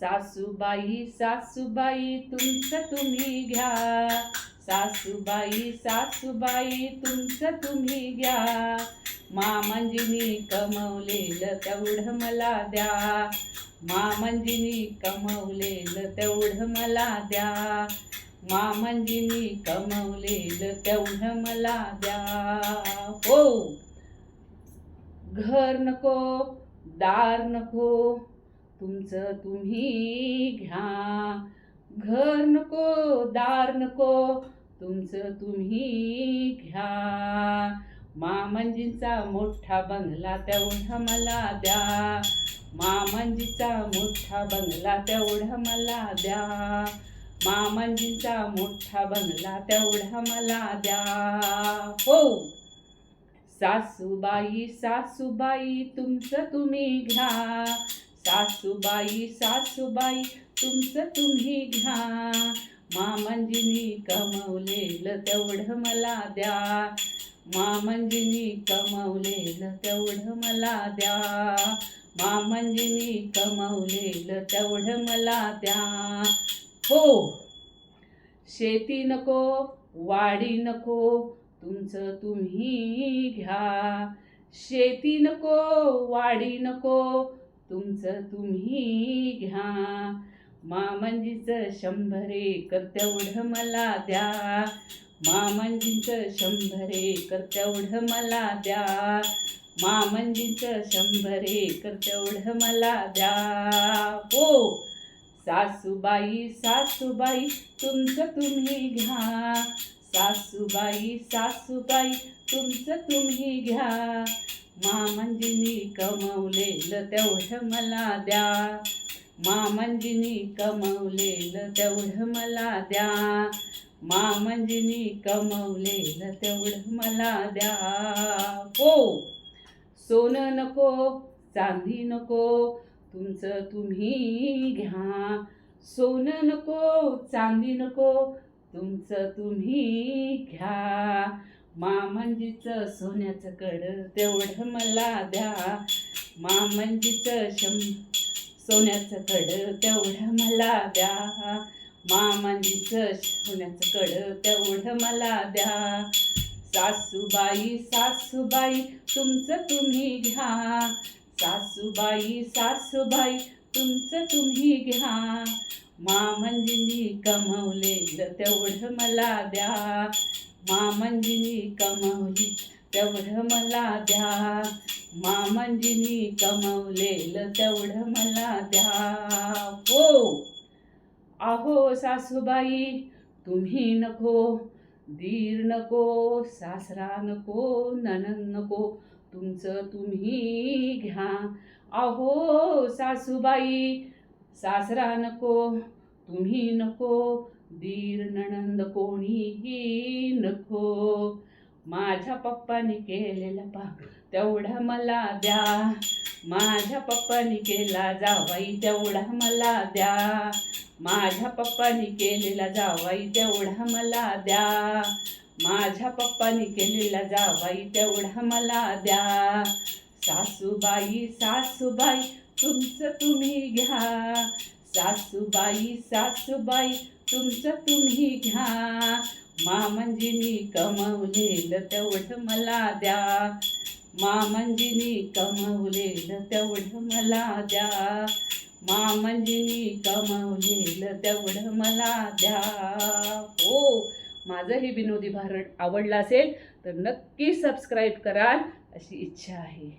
सासूबाई सासूबाई तुमचं तुम्ही घ्या. सासूबाई सासूबाई तुमचं तुम्ही घ्या. मामंजिनी म्हणजे कमवलेलं तेवढं मला द्या. मामंजिनी म्हणजे कमवलेलं तेवढं मला द्या. मामंजिनी म्हणजे कमवलेलं तेवढं मला द्या. हो. घर नको दार नको तुमचं तुम्ही घ्या. घर नको दार नको तुमचं तुम्ही घ्या. मामंजींचा मोठा बंगला तेवढा मला द्या. मामंजीचा मोठा बंगला तेवढा मला द्या. मामंजीचा मोठा बंगला तेवढा मला द्या. हो. सासूबाई सासूबाई तुमचं तुम्ही घ्या. सासूबाई सासूबाई तुमचं तुम्ही घ्या. मामंजिनी कमवलेलं तेवढं मला द्या. मामंजिनी कमवलेलं तेवढं मला द्या. मामंजिनी कमवलेलं तेवढं मला द्या. हो शेती नको वाडी नको तुमचं तुम्ही घ्या. शेती नको वाडी नको तुमचं तुम्ही घ्या. मामंजीचं शंभर एकर तेवढं मला द्या. मामंजीचं शंभर एकर तेवढं मला द्या. मामंजीचं शंभर एकर तेवढं मला द्या. हो सासूबाई सासूबाई तुमचं तुम्ही घ्या. सासूबाई सासूबाई तुमचं तुम्ही घ्या. मामंजिनी कमवलेलं तेवढं मला द्या. मामंजिनी कमवलेलं तेवढं मला द्या. मामंजिनी कमवलेलं तेवढं मला द्या. हो. सोनं नको चांदी नको तुमचं तुम्ही घ्या. सोनं नको चांदी नको तुमचं तुम्ही घ्या. मामंजीचं सोन्याचं कड तेवढं मला द्या. मामंजीचं शं सोन्याचं कड तेवढं मला द्या. मामंजीचं सोन्याचं कड तेवढं मला द्या. सासूबाई सासूबाई तुमचं तुम्ही घ्या. सासूबाई सासूबाई तुमचं तुम्ही घ्या. मामंजीनी कमवलेलं तेवढं मला द्या. मामंजिनी कमवली तेवढं मला द्या. मामंजिनी कमवलेलं तेवढं मला द्या. हो. अहो सासूबाई तुम्ही नको दीर नको सासरा नको ननंद नको तुमचं तुम्ही घ्या. अहो सासूबाई सासरा नको तुम्ही नको दीर नणंद कोणीही नको. माझ्या पप्पानी केलेला पा तेवढा मला द्या. माझ्या पप्पानी केला जावाई तेवढा मला द्या. माझ्या पप्पानी केलेला जावाई तेवढा मला द्या. माझ्या पप्पानी केलेला जावाई तेवढा मला द्या. सासूबाई सासूबाई तुमचं तुम्ही घ्या. सासूबाई सासूबाई तुमचं तुम्ही घ्या. मामंजीनी कमवलेलं तेवढं मला द्या. मामंजीनी कमवलेलं तेवढं मला द्या. मामंजीनी कमवलेलं तेवढं मला द्या. हो माझं हे विनोदी भारण आवडलं असेल तर नक्की सबस्क्राईब कराल अशी इच्छा आहे.